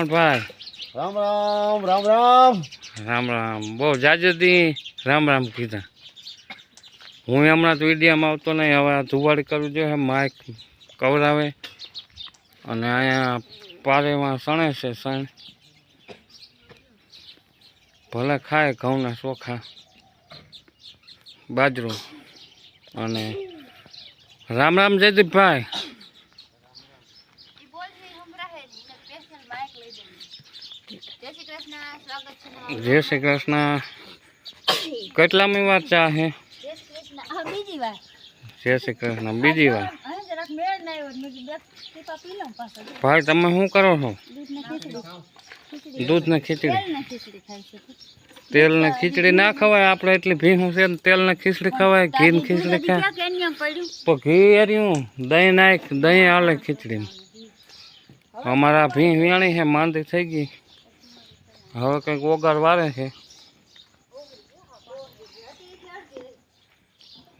લક્ષ્મણભાઈ. રામ રામ રામ રામ. રામ રામ. બહુ જાજુદી રામ રામ કીધા. હું હમણાં તો વિડીયામાં આવતો નહીં હવે આ ધુવાડી કરવું જોઈએ માઇક કવરાવે. અને અહીંયા પારેમાં સણે છે સણ ભલે ખાય ઘઉંના ચોખા બાજરો. અને રામ રામ જયદીપભાઈ. જય શ્રી કૃષ્ણ. કેટલામી વાર ચા હે? જય શ્રી કૃષ્ણ. બીજી વાર. ભાઈ, તમે શું કરો છો? દૂધ ને ખીચડી. તેલ ને ખીચડી ને ખવાય? આપણે એટલી ભીહું છે તેલ ને ખીચડી ખવાય? ઘી ને ખીચડી ખાય તો ઘી એર્યું. દહીં નાખ, દહીં હાલે ખીચડી અમારા ભીં વિયાણી છે, માંદી થઈ ગઈ. હવે કંઈક ઓગાર વારે છે.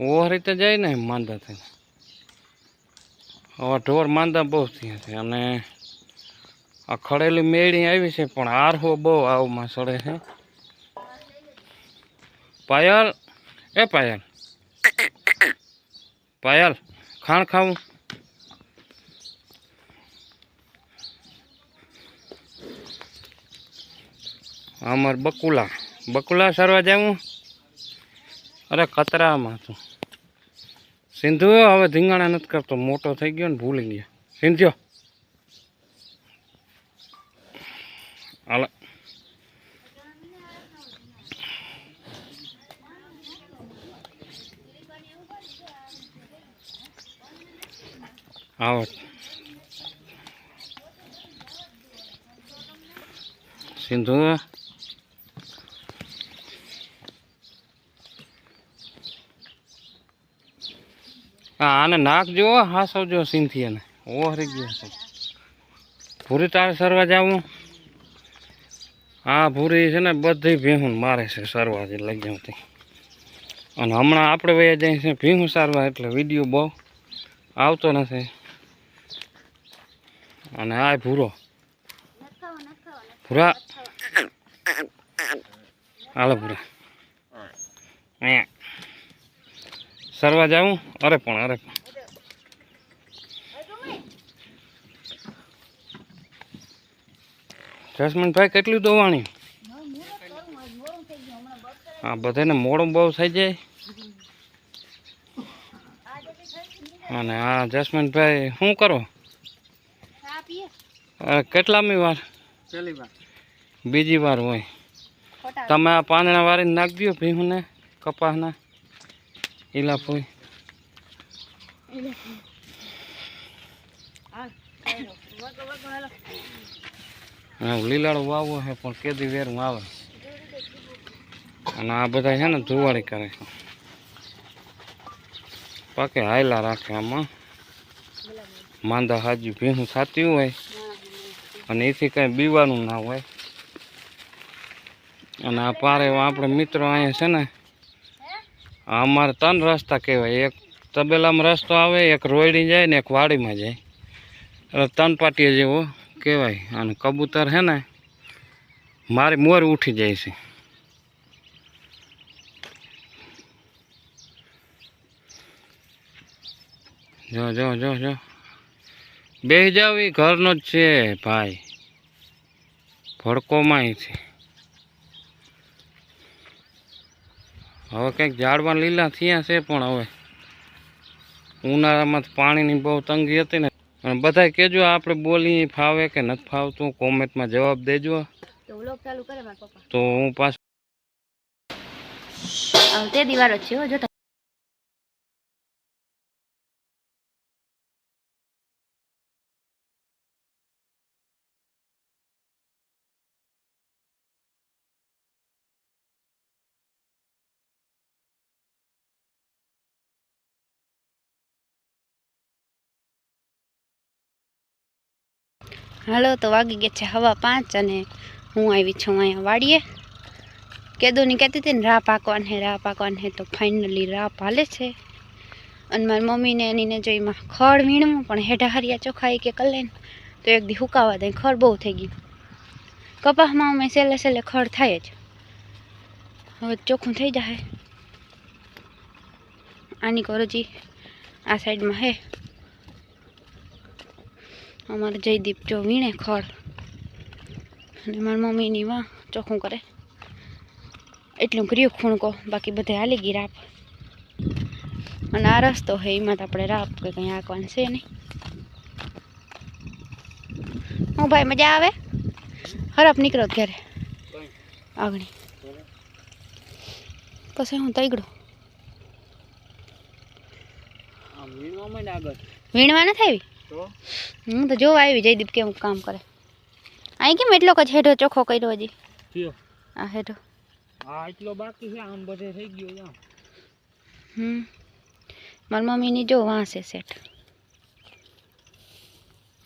ઓહરી રીતે જાય ને માંદા થઈને. હવે ઢોર માંદા બહુ થયા છે અને આ ખડેલી મેળી આવી છે પણ આરહો બહુ આવમાં સડે છે. પાયલ, એ પાયલ. પાયલ, ખાણ ખાવું? અમાર બકુલા. બકુલા સરવા જાવું અરે કતરામાં તું સિંધુ હવે ધીંગાણા નથી કરતો, મોટો થઈ ગયો ને ભૂલી ગયો. સિંધ્યો. હાલ. આવો. સિંધુ હા, આને નાક જુઓ હાસવ જો સિંથિયાને. ઓ હરી ગયો ભૂરી તારે સરવા જાવું? હા, ભૂરી છે ને, બધી ભીહું મારે છે સરવા જે જાઉં અને હમણાં આપણે વયા જાય છે ભીહું સારવા, એટલે વીડિયો બહુ આવતો નથી. અને આ ભૂરો. ભૂરા? હાલો ભૂરા. અહીંયા. સરવા જાવું અરે પણ અરે પણ. જસમનભાઈ કેટલું દોવાણી હા બધાને મોડું બહુ થઈ જાય. અને હા જસમનભાઈ શું કરો? કેટલામી વાર? બીજી વાર હોય. તમે આ પાંદડા વાળીને નાખજો ભીહુંને કપાસના. ઈલા ફોઈ હા હા લીલાડો વાવવો છે પણ કેદી વેરું આવે. અને આ બધા છે ને ધુવાડી કરે છે. પાકે હાયલા રાખે આમાં. માંદા હાજી ભીહું ખાતી હોય. અને એથી કાંઈ બીવાનું ના હોય. અને આ પારે આપણે મિત્રો અહીંયા છે ને અમારે ત્રણ રસ્તા કહેવાય. એક તબેલામાં રસ્તો આવે, એક રોયડી જાય ને એક વાડીમાં જાય. એટલે ત્રણ પાટીએ જેવો કહેવાય. અને કબૂતર છે ને, મારી મોર ઉઠી જાય છે. જો જો જો જો. બે જાવ એ ઘરનો જ છે ભાઈ. ભડકોમાં છે. હવે કંઈક ઝાડવા લીલા થયા છે પણ હવે ઉનાળામાં પાણીની બહુ તંગી હતી ને. અને બધા કહેજો આપણે બોલી ફાવે કે નથી ફાવતું કોમેન્ટમાં જવાબ દેજો. તો હું પાછું તે દિવારો છે હો હાલો, તો વાગી ગયા છે હવા પાંચ અને હું આવી છું અહીંયા વાડીએ. કેદુની કહેતી હતી ને, રાહ પાકવાન હે, રાહ પાકવાન હે, તો ફાઇનલી રાહ પાલે છે. અને મારી મમ્મીને એનીને જો એમાં ખડ વીણવું, પણ હેઠા હરિયા ચોખાઈ કે કલે તો એક દી હુકાવા દે, ખડ બહુ થઈ ગયું. કપાસમાં અમે સેલે સેલે ખડ થાય જ. હવે ચોખ્ખું થઈ જાય આની કોરજી આ સાઈડમાં હે. અમારે જયદીપ જો વીણે ખડ અને મારી મમ્મીની વાં ચોખ્ખું કરે. એટલું કર્યું ખૂણકો બાકી બધે હાલી ગઈ રાપ. અને આ રસ્તો હે એમાં તો આપણે રાપ કે કંઈ આંકવાનું છે નહીં. હું ભાઈ મજા આવે? હરફ નીકળો ઘરે. આગણી પછી હું તૈગડું. વીણવા નથી આવી? તો? હું તો જોવા આવી જયદીપ કેવું કામ કરે. અહીં કેમ એટલો જ હેઠો ચોખ્ખો કર્યો હજી? થયો. આ હેઠો. આ એટલો બાકી છે આમ બધે થઈ ગયો છે આમ હમ. મારી મમ્મીની જો વાંસે સેટ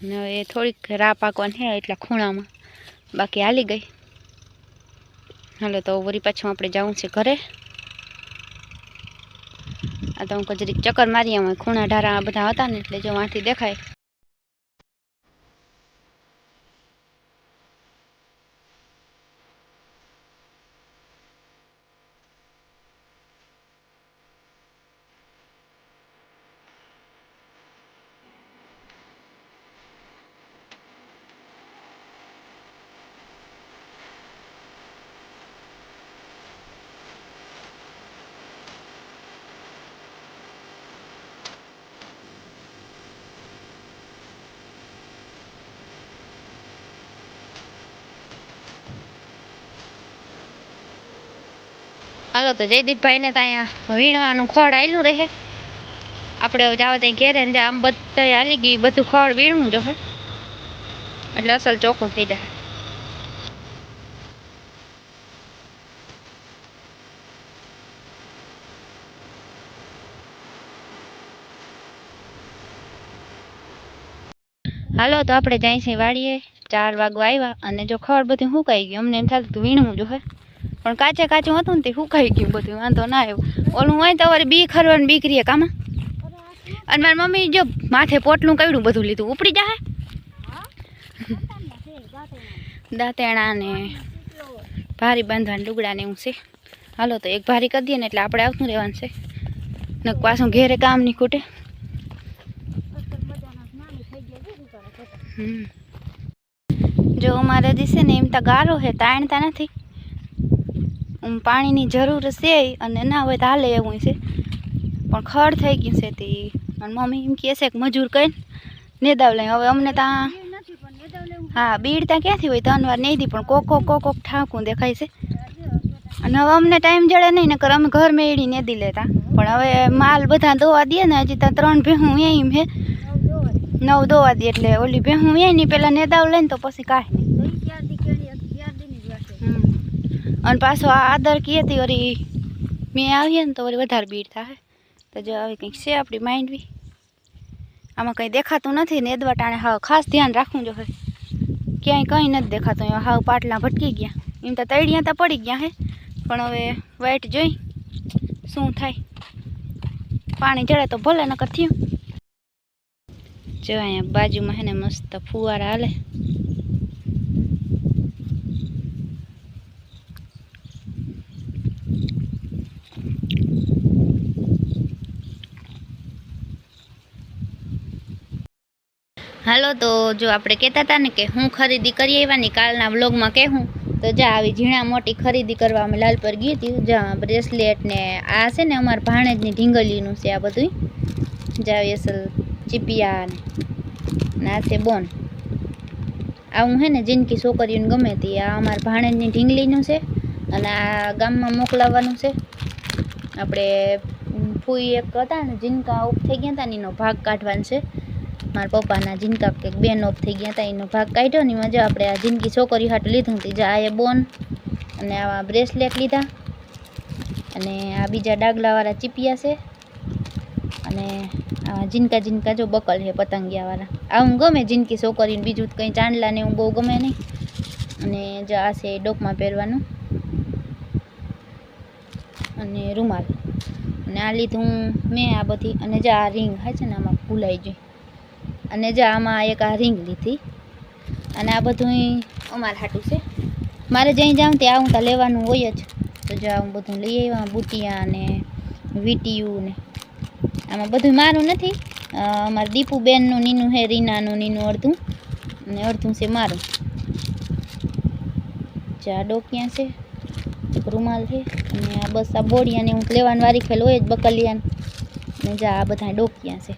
ને હવે એ થોડીક રા પાકવાની છે એટલા ખૂણામાં. બાકી હાલી ગઈ. હાલો તો વળી પાછું આપણે જવું છે ઘરે. આ તો હું કજરીક ચક્કર મારી આમાં ખૂણા ઢારા આ બધા હતા ને એટલે જો વાંથી દેખાય. હાલો તો જયદીપભાઈને તો અહીંયા વીણવાનું ખોળ આવેલું રહે. આપણે જાવ ત્યાં ઘેરે ને આમ બધા હાલી ગઈ, બધું ખોળ વીણવું જો એટલે અસલ ચોખ્ખું થઈ જાય. હાલો તો આપણે જાય છે વાડીએ, ચાર વાગવા આવ્યા અને જો ખબર બધું સુકાઈ ગયું, અમને એમ થતું વીણવું જો પણ કાચે કાચું હતું ને તે સુકાઈ ગયું બધું, વાંધો ના આવ્યો. ઓલું હોય તો બી ખરવાની બીકરીએ કામાં. અને મારી મમ્મી જો માથે પોટલું કયડું બધું લીધું. ઉપડી જાય દાંતેણા ને ભારી બાંધવાના લુગડા ને એવું છે. હાલો તો એક ભારી કરી દઈએ ને એટલે આપણે આવતું રહેવાનું છે. ને પાછું ઘેરે કામ નહીં ખૂટે. જો અમારે જે છે ને એમ તો ગારો છે, તાણતા નથી. પાણીની જરૂર છે અને ના હોય તો હાલે એવું છે. પણ ખડ થઈ ગયું છે તે. અને મમ્મી એમ કહે છે કે મજૂર કહીને નેદાવ લઈ. હવે અમને ત્યાં હા, બીડ ત્યાં ક્યાંથી હોય? ત્રણ વાર નહીં દી, પણ કોકો કોક ઠાકું દેખાય છે. અને હવે અમને ટાઈમ જડે નહીં ને અમે ઘર મેળી નેદી લેતા. પણ હવે માલ બધા દોવા દે ને, હજી ત્યાં ત્રણ ભેહું એમ હે નવ દોવા દે એટલે ઓલી ભેહું એ નહીં પેલા નેદાવ લઈને તો પછી કાંઈ નહીં હમ. અને પાછો આ આદર કીએ તી વળી મેં આવીએ ને તો વળી વધારે ભીડ થાય તો જો આવી કંઈક છે આપણી માઇન્ડ બી. આમાં કંઈ દેખાતું નથી ને એદવા ટાણે હાવ ખાસ ધ્યાન રાખવું જો ક્યાંય કંઈ નથી દેખાતું. એમાં હાવ પાટલા ભટકી ગયા. એમ તો તળિયા તો પડી ગયા હે. પણ હવે વાઈટ જોઈ શું થાય. પાણી જડે તો ભલે નકર થયું. જો અહીંયા બાજુમાં હે ને મસ્ત ફુવારા હાલે. હાલો, તો જો આપણે કહેતા હતા ને કે હું ખરીદી કરી આવવાની કાલના વ્લોગમાં કહેવું, તો જા આવી ઝીણા મોટી ખરીદી કરવા અમે લાલપર ગઈ હતી. જ્યાં બ્રેસલેટ ને આ છે ને અમારા ભાણેજની ઢીંગલીનું છે આ બધું જા આવી અસલ ચીપિયા ને ને આ છે બોન. આવું હે ને જિંદગી છોકરીઓને ગમે તે, આ અમારા ભાણેજની ઢીંગલીનું છે અને આ ગામમાં મોકલાવવાનું છે. આપણે ફૂઈ એક હતા ને, જીનકા ઉપ થઈ ગયા હતા ને, એનો ભાગ કાઢવાનો છે. મારા પપ્પાના જીનકા કંઈક બેન ઓફ થઈ ગયા હતા એનો ભાગ કાઢ્યો ને એમાં જો આપણે આ જિંદગી છોકરી હાટ લીધું હતી જા એ બોન અને આવા બ્રેસલેટ લીધા અને આ બીજા ડાગલાવાળા ચીપિયા છે અને આ જીનકા જીનકા જો બકલ છે પતંગિયાવાળા. આવું ગમે જિંદગી છોકરીને બીજું કંઈ ચાંદલા ને એવું બહુ ગમે નહીં. અને જો આ છે ડોકમાં પહેરવાનું. અને રૂમાલ. અને આ લીધું મેં આ બધી, અને જે આ રિંગ હા છે ને આમાં ભૂલાઈ ગઈ. અને જે આમાં એક આ રિંગ લીધી. અને આ બધું અમારા હાટું છે. મારે જ્યાં જાઉં ત્યાં આવું ત્યાં લેવાનું હોય જ. તો જો હું બધું લઈ આવ્યા, બુટિયા ને વીટીયું ને. આમાં બધું મારું નથી. અમારે દીપુબેનનું, નીનું હે, રીનાનું, નીનું અડધું. અને અડધું છે મારું. જા ડોકિયા છે રૂમાલ છે, અને આ બસ આ બોડિયાને હું લેવાની, વારી ખેલ હોય જ બકલિયાન. ને જા આ બધા ડોકિયા છે.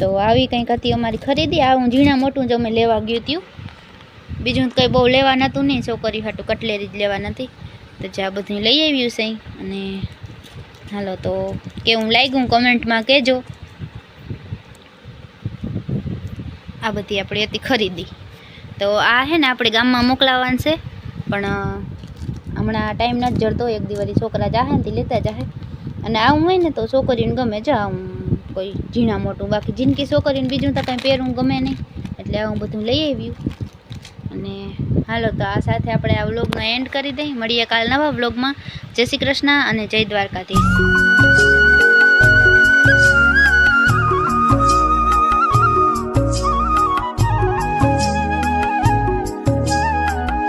તો આવી કંઈક હતી અમારી ખરીદી. આ હું ઝીણા મોટું જ અમે લેવા ગયું હતું બીજું કંઈ બહુ લેવા નહોતું નહીં છોકરી હાટું કટલેરી જ લેવા નથી તો જે આ બધું લઈ આવ્યું છે અને હાલો તો કેવું લાગ્યું કોમેન્ટમાં કહેજો. આ બધી આપણી હતી ખરીદી. તો આ હે ને આપણે ગામમાં મોકલાવાનું છે. પણ હમણાં ટાઈમ નથી જડતો. એક દિવાળી છોકરા જાહે ને લેતા જાહે. અને આવું હોય ને તો છોકરીને ગમે. જાઉં કોઈ ઝીણા મોટું, બાકી જિંદગી છોકરીને બીજું તો કંઈ પહેરવું ગમે નહીં. એટલે હું બધું લઈ આવ્યું. અને હાલો તો આ સાથે આપણે આ વ્લોગનો એન્ડ કરી દઈએ. મળીએ કાલ નવા વ્લોગમાં. જય શ્રી કૃષ્ણ અને જય દ્વારકાધીશ.